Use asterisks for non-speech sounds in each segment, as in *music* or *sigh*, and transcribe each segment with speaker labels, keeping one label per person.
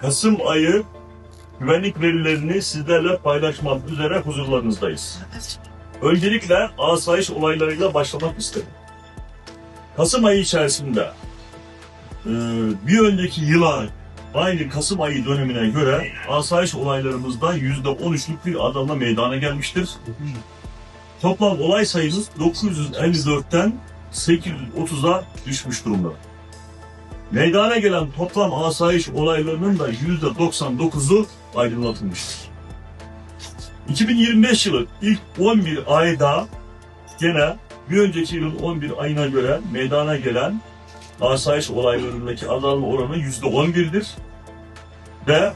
Speaker 1: Kasım ayı güvenlik verilerini sizlerle paylaşmak üzere huzurlarınızdayız. Öncelikle asayiş olaylarıyla başlamak istedim. Kasım ayı içerisinde e, bir önceki yıla aynı Kasım ayı dönemine göre asayiş olaylarımızda %13'lük bir adamla meydana gelmiştir. Toplam olay sayımız 954'ten 830'a düşmüş durumda. Meydana gelen toplam asayiş olaylarının da %99'u aydınlatılmıştır. 2025 yılı ilk 11 ayda gene bir önceki yılın 11 ayına göre meydana gelen asayiş olaylarındaki azalma oranı %11'dir ve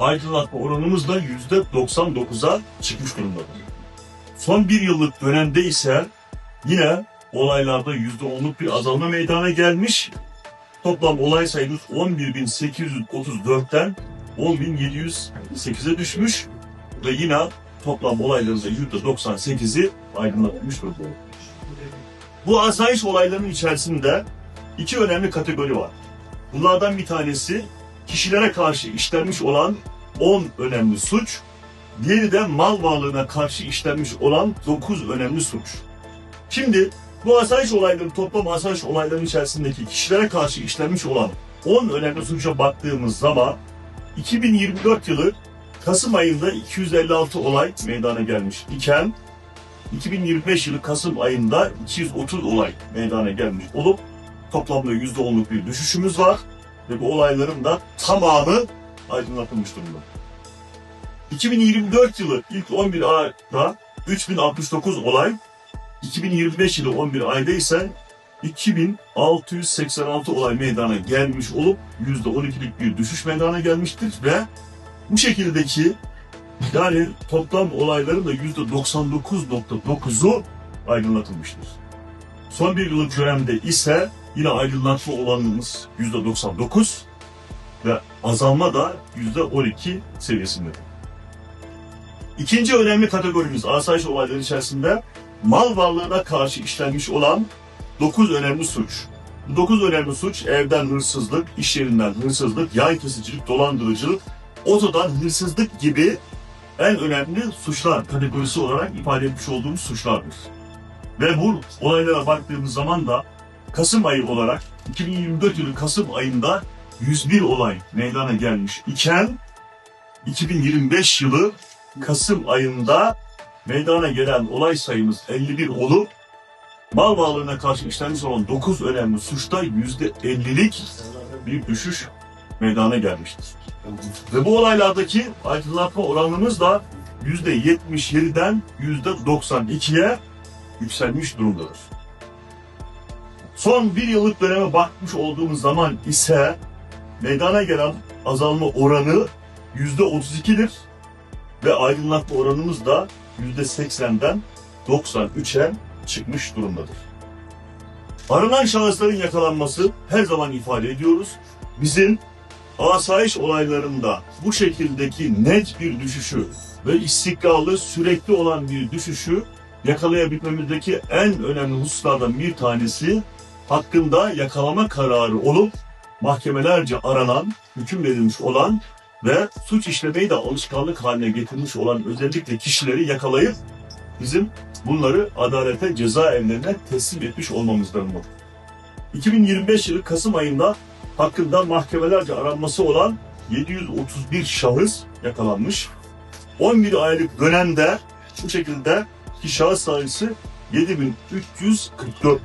Speaker 1: aydınlatma oranımız da %99'a çıkmış durumdadır. Son bir yıllık dönemde ise yine olaylarda %10'luk bir azalma meydana gelmiş. Toplam olay sayımız 11.834'ten 10.708'e düşmüş ve yine toplam olayların da %98'i aydınlatılmış durumda. Bu asayiş olaylarının içerisinde iki önemli kategori var. Bunlardan bir tanesi kişilere karşı işlenmiş olan 10 önemli suç, diğeri de mal varlığına karşı işlenmiş olan 9 önemli suç. Şimdi bu asayiş olayları toplam asayiş olaylarının içerisindeki kişilere karşı işlenmiş olan 10 önemli suça baktığımız zaman 2024 yılı Kasım ayında 256 olay meydana gelmiş iken 2025 yılı Kasım ayında 230 olay meydana gelmiş olup toplamda %10'luk bir düşüşümüz var ve bu olayların da tamamı aydınlatılmış durumda. 2024 yılı ilk 11 ayda 3069 olay, 2025 yılı 11 ayda ise 2686 olay meydana gelmiş olup %12'lik bir düşüş meydana gelmiştir ve bu şekildeki yani toplam olayların da %99.9'u aydınlatılmıştır. Son bir yıllık dönemde ise yine aydınlatma olanımız %99 ve azalma da %12 seviyesindedir. İkinci önemli kategorimiz asayiş olayları içerisinde mal varlığına karşı işlenmiş olan 9 önemli suç. Bu 9 önemli suç evden hırsızlık, iş yerinden hırsızlık, yay kesicilik, dolandırıcılık, otodan hırsızlık gibi en önemli suçlar kategorisi olarak ifade etmiş olduğumuz suçlardır. Ve bu olaylara baktığımız zaman da Kasım ayı olarak 2024 yılı Kasım ayında 101 olay meydana gelmiş iken 2025 yılı Kasım ayında meydana gelen olay sayımız 51 olup mal varlığına karşı işlenmiş olan 9 önemli suçta %50'lik bir düşüş meydana gelmiştir. Ve bu olaylardaki aydınlatma oranımız da %77'den %92'ye yükselmiş durumdadır. Son bir yıllık döneme bakmış olduğumuz zaman ise meydana gelen azalma oranı %32'dir ve aydınlatma oranımız da %80'den 93'e çıkmış durumdadır. Aranan şahısların yakalanması her zaman ifade ediyoruz. Bizim asayiş olaylarında bu şekildeki net bir düşüşü ve istikrarlı sürekli olan bir düşüşü yakalayabilmemizdeki en önemli hususlardan bir tanesi hakkında yakalama kararı olup mahkemelerce aranan, hüküm verilmiş olan ve suç işlemeyi de alışkanlık haline getirmiş olan özellikle kişileri yakalayıp bizim bunları adalete, cezaevlerine teslim etmiş olmamızdandır. 2025 yılı Kasım ayında hakkında mahkemelerce aranması olan 731 şahıs yakalanmış. 11 aylık dönemde bu şekilde ki şahıs sayısı 7344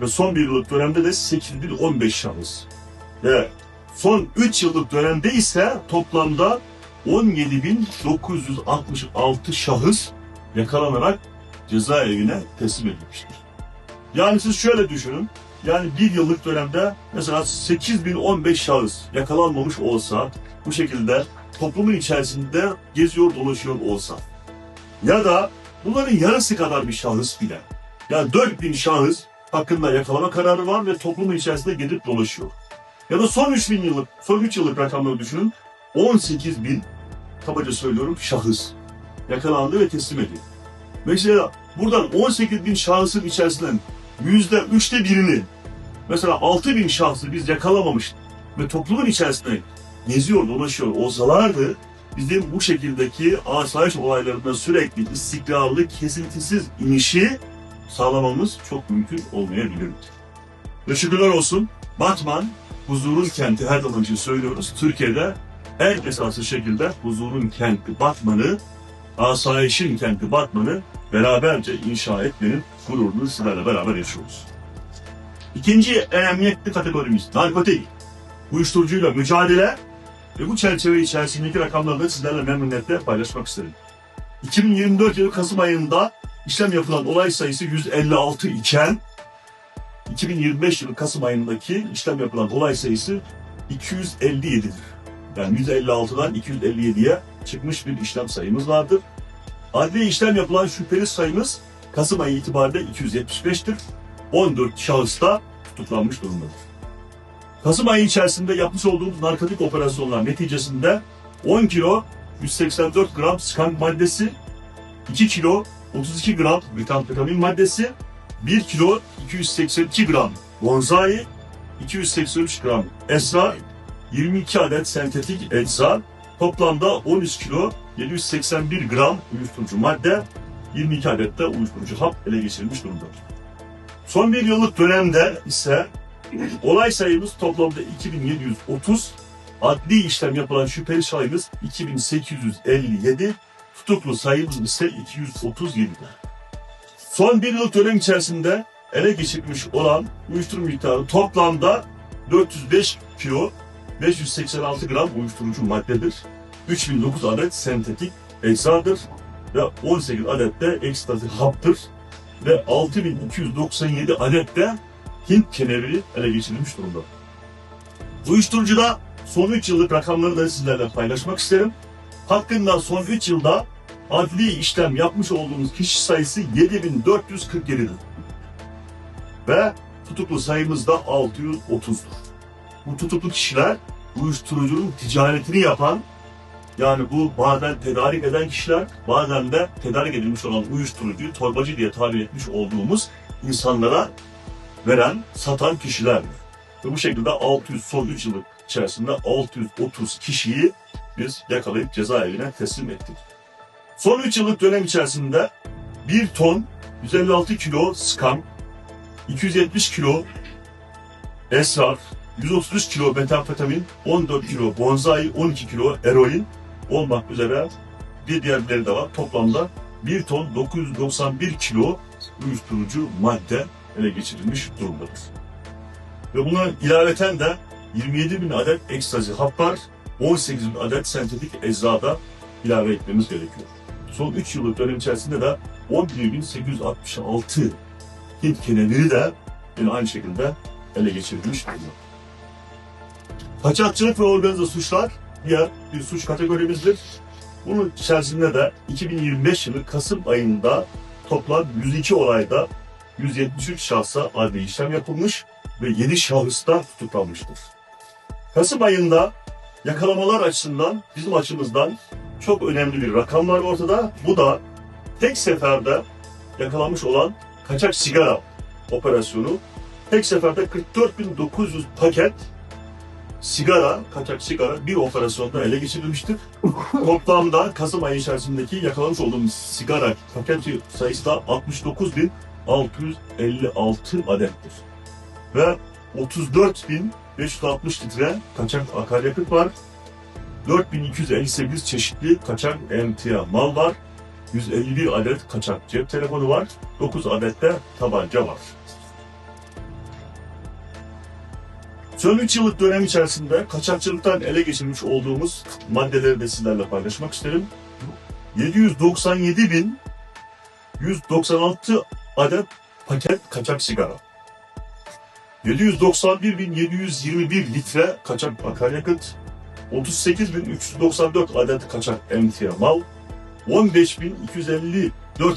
Speaker 1: ve son bir yıllık dönemde de 8015 şahıs. Ve son 3 yıllık dönemde ise toplamda 17.966 şahıs yakalanarak cezaevine teslim edilmiştir. Yani siz şöyle düşünün, yani bir yıllık dönemde mesela 8015 şahıs yakalanmamış olsa, bu şekilde toplumun içerisinde geziyor dolaşıyor olsa ya da bunların yarısı kadar bir şahıs bile, yani 4000 şahıs hakkında yakalama kararı var ve toplumun içerisinde gezip dolaşıyor. Ya da son 3000 yıllık, son 3 yıllık rakamları düşünün, 18 bin, kabaca söylüyorum, şahıs yakalandı ve teslim edildi. Mesela buradan 18 bin şahısın içerisinden yüzde üçte birini, mesela 6 bin şahsı biz yakalamamış ve toplumun içerisinde geziyor, dolaşıyor olsalardı bizim bu şekildeki asayiş olaylarında sürekli istikrarlı, kesintisiz inişi sağlamamız çok mümkün olmayabilirdi. Ve şükürler olsun Batman huzurun kenti her zaman için söylüyoruz. Türkiye'de en esaslı şekilde huzurun kenti Batman'ı, asayişin kenti Batman'ı beraberce inşa etmenin gururunu sizlerle beraber yaşıyoruz. İkinci önemli kategorimiz narkotik. Uyuşturucuyla mücadele ve bu çerçeve içerisindeki rakamları da sizlerle memnuniyetle paylaşmak isterim. 2024 yılı Kasım ayında işlem yapılan olay sayısı 156 iken 2025 yılı Kasım ayındaki işlem yapılan olay sayısı 257'dir. Yani 156'dan 257'ye çıkmış bir işlem sayımız vardır. Adli işlem yapılan şüpheli sayımız Kasım ayı itibariyle 275'tir. 14 şahıs da tutuklanmış durumdadır. Kasım ayı içerisinde yapmış olduğumuz narkotik operasyonlar neticesinde 10 kilo 184 gram skank maddesi, 2 kilo 32 gram metamfetamin maddesi, 1 kilo 282 gram. Bonzai, 283 gram. Esrar, 22 adet sentetik ecza, toplamda 13 kilo 781 gram uyuşturucu madde, 22 adet de uyuşturucu hap ele geçirilmiş durumda. Son bir yıllık dönemde ise olay sayımız toplamda 2730, adli işlem yapılan şüpheli sayımız 2857, tutuklu sayımız ise 237. Son bir yıllık dönem içerisinde ele geçirilmiş olan uyuşturucu miktarı toplamda 405 kilo 586 gram uyuşturucu maddedir. 3009 adet sentetik eczadır ve 18 adet de ekstazi haptır ve 6297 adet de Hint keneviri ele geçirilmiş durumda. Uyuşturucuda son 3 yıllık rakamları da sizlerle paylaşmak isterim. Hakkında son 3 yılda adli işlem yapmış olduğumuz kişi sayısı 7447'dir. Ve tutuklu sayımız da 630'dur. Bu tutuklu kişiler uyuşturucunun ticaretini yapan yani bu bazen tedarik eden kişiler bazen de tedarik edilmiş olan uyuşturucuyu torbacı diye tabir etmiş olduğumuz insanlara veren, satan kişiler. Ve bu şekilde 600 son 3 yıllık içerisinde 630 kişiyi biz yakalayıp cezaevine teslim ettik. Son 3 yıllık dönem içerisinde 1 ton 156 kilo skam, 270 kilo esrar, 133 kilo metamfetamin, 14 kilo bonzai, 12 kilo eroin olmak üzere bir diğerleri de var. Toplamda 1 ton 991 kilo uyuşturucu madde ele geçirilmiş durumdadır. Ve buna ilaveten de 27 bin adet ekstazi hap var, 18 bin adet sentetik eczada ilave etmemiz gerekiyor. Son 3 yıllık dönem içerisinde de 11.866 Hint keneviri de yine aynı şekilde ele geçirilmiş durumda. Kaçakçılık ve organize suçlar diğer bir suç kategorimizdir. Bunun içerisinde de 2025 yılı Kasım ayında toplam 102 olayda 173 şahsa adli işlem yapılmış ve 7 şahıs da tutuklanmıştır. Kasım ayında yakalamalar açısından bizim açımızdan çok önemli bir rakam var ortada. Bu da tek seferde yakalanmış olan kaçak sigara operasyonu. Tek seferde 44.900 paket sigara, kaçak sigara bir operasyonda ele geçirilmiştir. *laughs* Toplamda Kasım ayı içerisindeki yakalamış olduğumuz sigara paket sayısı da 69.656 adettir. Ve 34.560 litre kaçak akaryakıt var. 4258 çeşitli kaçak emtia mal var. 151 adet kaçak cep telefonu var. 9 adet de tabanca var. Son 3 yıllık dönem içerisinde kaçakçılıktan ele geçirmiş olduğumuz maddeleri de sizlerle paylaşmak isterim. 797 bin 196 adet paket kaçak sigara. 791.721 litre kaçak akaryakıt, 38.394 adet kaçak emtia mal, 15.254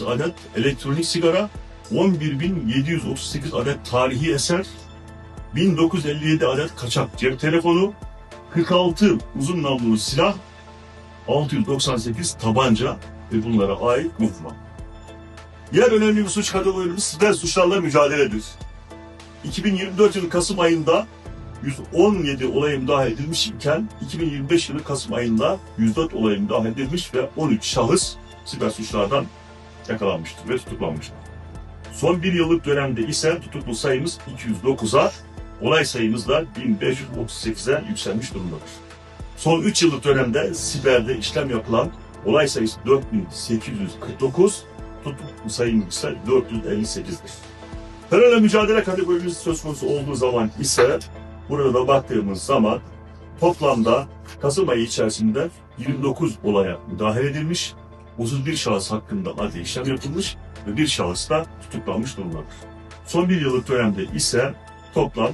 Speaker 1: adet elektronik sigara, 11.738 adet tarihi eser, 1957 adet kaçak cep telefonu, 46 uzun namlulu silah, 698 tabanca ve bunlara ait mühimmat. Diğer önemli bir suç kategorimiz stres suçlarla mücadeledir. 2024 yılı Kasım ayında 117 olaya müdahale edilmiş iken 2025 yılı Kasım ayında 104 olaya müdahale edilmiş ve 13 şahıs siber suçlardan yakalanmıştır ve tutuklanmıştır. Son bir yıllık dönemde ise tutuklu sayımız 209'a, olay sayımız da 1538'e yükselmiş durumdadır. Son 3 yıllık dönemde siberde işlem yapılan olay sayısı 4849, tutuklu sayımız ise 458'dir. Terörle mücadele kategorimiz söz konusu olduğu zaman ise burada da baktığımız zaman toplamda Kasım ayı içerisinde 29 olaya müdahale edilmiş, 31 şahıs hakkında adli işlem yapılmış ve bir şahıs da tutuklanmış durumdadır. Son bir yıllık dönemde ise toplam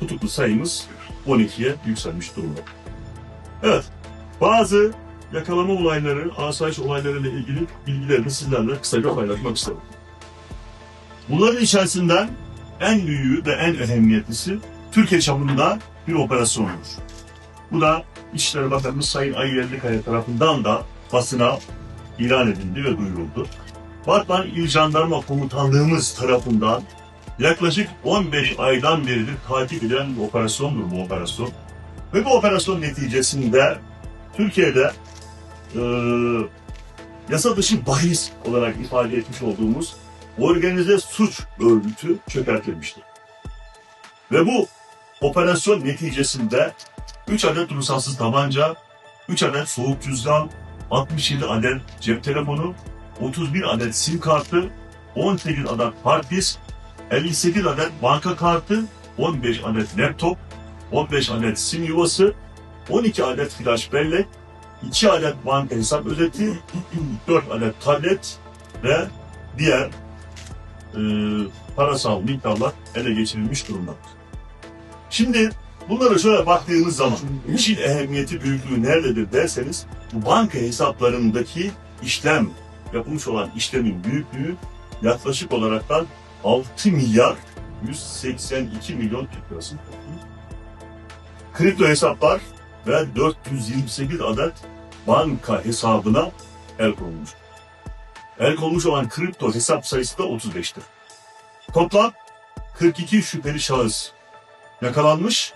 Speaker 1: tutuklu sayımız 12'ye yükselmiş durumda. Evet, bazı yakalama olayları, asayiş olaylarıyla ilgili bilgilerimi sizlerle kısaca paylaşmak istedim. Bunların içerisinden en büyüğü ve en önemlisi Türkiye çapında bir operasyondur. Bu da İçişleri Bakanımız Sayın Ayı Yerlikaya tarafından da basına ilan edildi ve duyuruldu. Batman İl Jandarma Komutanlığımız tarafından yaklaşık 15 aydan beridir takip edilen bir operasyondur bu operasyon. Ve bu operasyon neticesinde Türkiye'de e, yasa dışı bahis olarak ifade etmiş olduğumuz organize suç örgütü çökertilmiştir. Ve bu operasyon neticesinde 3 adet ruhsatsız tabanca, 3 adet soğuk cüzdan, 67 adet cep telefonu, 31 adet sim kartı, 18 adet hard disk, 58 adet banka kartı, 15 adet laptop, 15 adet sim yuvası, 12 adet flash bellek, 2 adet banka hesap özeti, 4 adet tablet ve diğer e, parasal miktarlar ele geçirilmiş durumdadır. Şimdi bunlara şöyle baktığınız zaman işin ehemmiyeti büyüklüğü nerededir derseniz bu banka hesaplarındaki işlem yapılmış olan işlemin büyüklüğü yaklaşık olaraktan 6 milyar 182 milyon Türk lirası. Kripto hesaplar ve 428 adet banka hesabına el konulmuş. El konmuş olan kripto hesap sayısı da 35'tir. Toplam 42 şüpheli şahıs yakalanmış,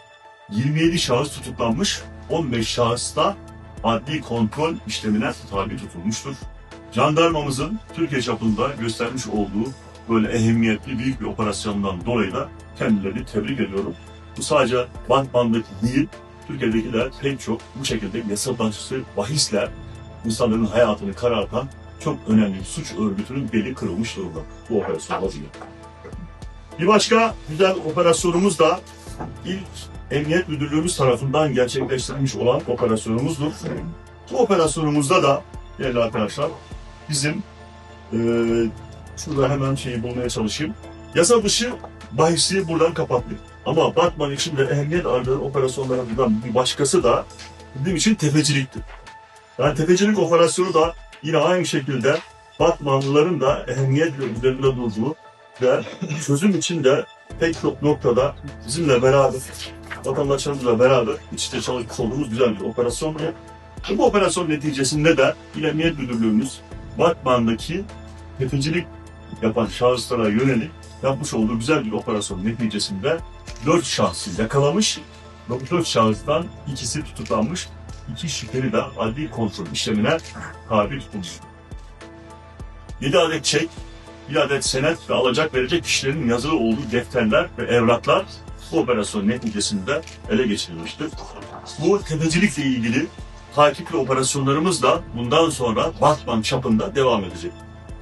Speaker 1: 27 şahıs tutuklanmış, 15 şahıs da adli kontrol işlemine tabi tutulmuştur. Jandarmamızın Türkiye çapında göstermiş olduğu böyle ehemmiyetli büyük bir operasyondan dolayı da kendilerini tebrik ediyorum. Bu sadece Batman'daki değil, Türkiye'deki de pek çok bu şekilde yasa dışı bahisler insanların hayatını karartan çok önemli bir suç örgütünün beli kırılmış durumda bu operasyon vaziyette. Bir başka güzel operasyonumuz da ilk Emniyet Müdürlüğümüz tarafından gerçekleştirilmiş olan operasyonumuzdur. Bu operasyonumuzda da değerli arkadaşlar bizim eee şurada hemen şeyi bulmaya çalışayım. Yasa dışı bahisi buradan kapattık. Ama Batman için de ehemmiyet ardığı operasyonlarından bir başkası da bizim için tefecilikti. Yani tefecilik operasyonu da yine aynı şekilde Batmanlıların da ehemmiyetle üzerinde durduğu ve çözüm için de pek çok noktada bizimle beraber, vatandaşlarımızla beraber iç çalışmış olduğumuz güzel bir operasyondu. Ve bu operasyon neticesinde de İl Emniyet Müdürlüğümüz Batman'daki tefecilik yapan şahıslara yönelik yapmış olduğu güzel bir operasyon neticesinde 4 şahsı yakalamış ve bu 4 şahıstan ikisi tutuklanmış, iki şüpheli de adli kontrol işlemine tabi tutulmuş. 7 adet çek, bir adet senet ve alacak verecek kişilerin yazılı olduğu defterler ve evraklar bu operasyon neticesinde ele geçirilmiştir. Bu tefecilikle ilgili takipli operasyonlarımız da bundan sonra Batman çapında devam edecek.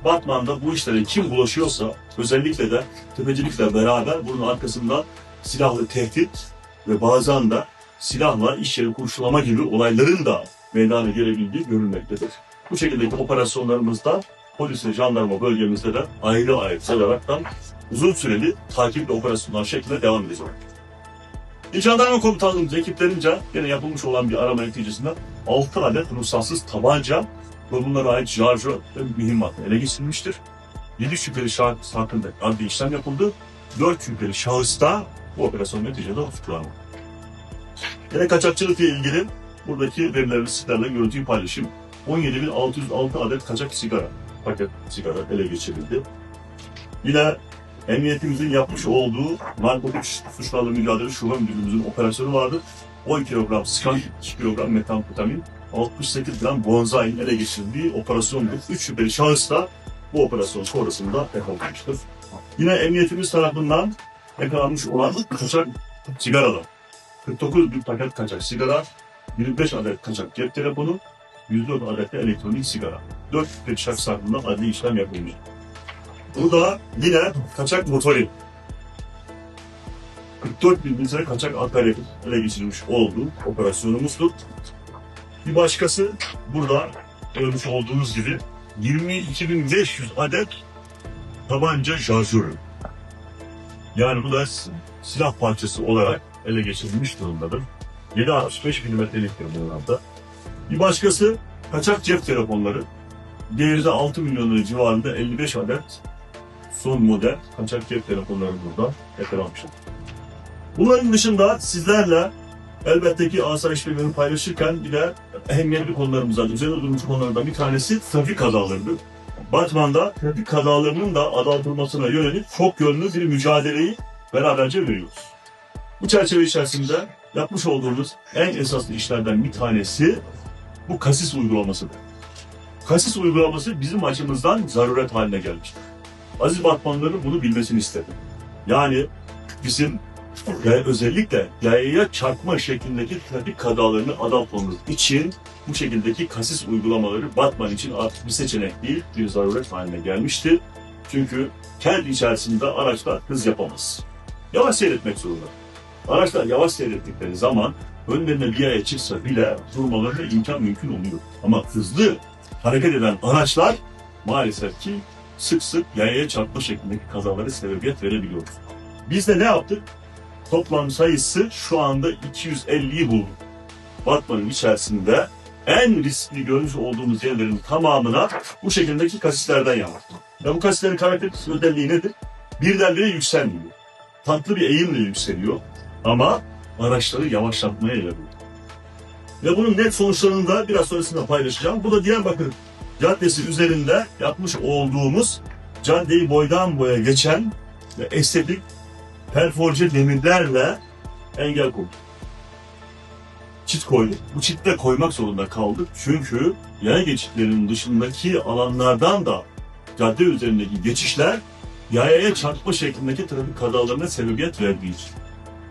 Speaker 1: Batman'da bu işlere kim bulaşıyorsa özellikle de tefecilikle beraber bunun arkasında silahlı tehdit ve bazen de silahla iş yeri kurşulama gibi olayların da meydana gelebildiği görülmektedir. Bu şekildeki operasyonlarımızda polis ve jandarma bölgemizde de ayrı ayrı olaraktan uzun süreli takipli operasyonlar şeklinde devam edecek. İl Jandarma Komutanlığımız ekiplerince yine yapılmış olan bir arama neticesinde 6 adet ruhsatsız tabanca ve bunlara ait şarjı ve mühimmat ele geçirilmiştir. 7 şüpheli şahıs hakkında adli işlem yapıldı. 4 şüpheli şahıs da bu operasyon neticede tutuklandı. Yine kaçakçılıkla ilgili buradaki verileri sizlerle görüntüyü paylaşayım. 17.606 adet kaçak sigara, paket sigara ele geçirildi. Yine emniyetimizin yapmış olduğu narkotik suçlarla mücadele şube müdürlüğümüzün operasyonu vardı. 10 kilogram skan, 2 kilogram metamfetamin, 68 gram bonzai'nin ele geçirdiği operasyondu. 3 şüpheli şahıs da bu operasyon sonrasında yakalanmıştır. Yine emniyetimiz tarafından yakalanmış olan kaçak sigaralar. 49 bir paket kaçak sigara, 25 adet kaçak cep telefonu, 104 adet de elektronik sigara. 4 şüpheli şahıs hakkında adli işlem yapılmış. Bu da yine kaçak motorin. 44 bin litre kaçak akaryakıt ele geçirilmiş olduğu operasyonumuzdur. Bir başkası burada görmüş olduğunuz gibi 22.500 adet tabanca şarjörü. Yani bu da silah parçası olarak ele geçirilmiş durumdadır. 7.65 milimetrelik bir boylarda. Bir başkası kaçak cep telefonları. Değeri de 6 milyon lira civarında 55 adet son model kaçak cep telefonları burada yakalanmıştır. Bunların dışında sizlerle elbette ki asayiş bilgilerini paylaşırken bir de ehemmiyetli konularımız var. Üzerinde durmuş konulardan bir tanesi trafik kazalarıdır. Batman'da trafik kazalarının da azaltılmasına yönelik çok yönlü bir mücadeleyi beraberce veriyoruz. Bu çerçeve içerisinde yapmış olduğumuz en esaslı işlerden bir tanesi bu kasis uygulamasıdır. Kasis uygulaması bizim açımızdan zaruret haline gelmiştir. Aziz Batmanlıların bunu bilmesini istedim. Yani bizim yani özellikle yayaya çarpma şeklindeki trafik kazalarını azaltmamız için bu şekildeki kasis uygulamaları Batman için artık bir seçenek değil, bir zaruret haline gelmiştir. Çünkü kent içerisinde araçlar hız yapamaz. Yavaş seyretmek zorunda. Araçlar yavaş seyrettikleri zaman önlerine bir yaya çıksa bile durmalarına imkan mümkün oluyor. Ama hızlı hareket eden araçlar maalesef ki sık sık yayaya çarpma şeklindeki kazalara sebebiyet verebiliyoruz. Biz de ne yaptık? Toplam sayısı şu anda 250'yi buldu. Batman'ın içerisinde en riskli görmüş olduğumuz yerlerin tamamına bu şekildeki kasislerden yaptık. Ya bu kasislerin karakteristik özelliği nedir? Birdenbire yükselmiyor. Tatlı bir eğimle yükseliyor. Ama araçları yavaşlatmaya yarıyor. Ve bunun net sonuçlarını da biraz sonrasında paylaşacağım. Bu da Diyarbakır Caddesi üzerinde yapmış olduğumuz caddeyi boydan boya geçen ve estetik perforce demirlerle engel koyduk. Çit koyduk. Bu çit de koymak zorunda kaldık. Çünkü yaya geçitlerinin dışındaki alanlardan da cadde üzerindeki geçişler yayaya çarpma şeklindeki trafik kazalarına sebebiyet verdiği için.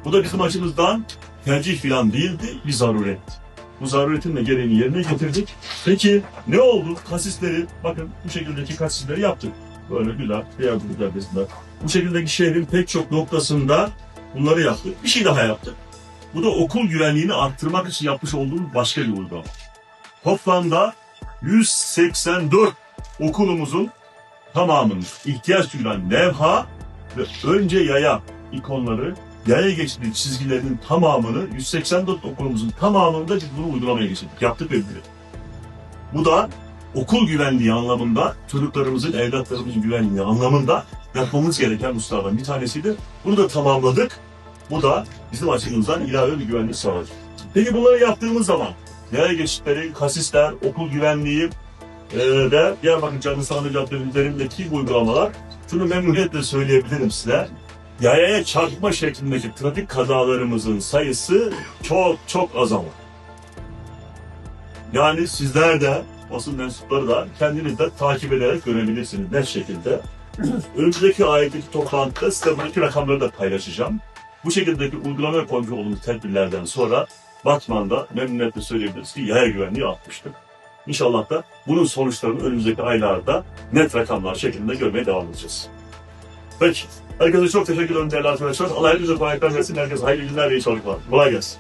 Speaker 1: Bu da bizim açımızdan tercih falan değildi, bir zaruretti. Bu zaruretin de gereğini yerine getirdik. Peki ne oldu? Kasisleri, bakın bu şekildeki kasisleri yaptık. Böyle güzel, Diyarbakır Caddesi'nde. Bu şekildeki şehrin pek çok noktasında bunları yaptık. Bir şey daha yaptık. Bu da okul güvenliğini arttırmak için yapmış olduğumuz başka bir uygulama. Toplamda 184 okulumuzun tamamının ihtiyaç duyulan levha ve önce yaya ikonları, yaya geçtiği çizgilerinin tamamını 184 okulumuzun tamamında biz bunu uygulamaya geçirdik. Yaptık ve bitirdik. Bu da okul güvenliği anlamında, çocuklarımızın, evlatlarımızın güvenliği anlamında yapmamız gereken hususlardan bir tanesiydi. Bunu da tamamladık. Bu da bizim açımızdan ilave bir güvenlik sağladı. Peki bunları yaptığımız zaman yaya geçitleri, kasisler, okul güvenliği e, ve Diyarbakır Caddesi Sandı Caddesi üzerindeki uygulamalar şunu memnuniyetle söyleyebilirim size. Yayaya çarpma şeklindeki trafik kazalarımızın sayısı çok çok azalır. Yani sizler de basın mensupları da kendiniz de takip ederek görebilirsiniz net şekilde. *clears throat* Önümüzdeki ayetteki toplantıda size buradaki rakamları da paylaşacağım. Bu şekildeki uygulamaya koymuş olduğumuz tedbirlerden sonra Batman'da memnuniyetle söyleyebiliriz ki yaya güvenliği artmıştır. İnşallah da bunun sonuçlarını önümüzdeki aylarda net rakamlar şeklinde görmeye devam edeceğiz. Peki. Herkese çok teşekkür ederim değerli arkadaşlar. Allah hepinize kolaylıklar versin. Herkese hayırlı günler ve iyi çalışmalar. Kolay gelsin.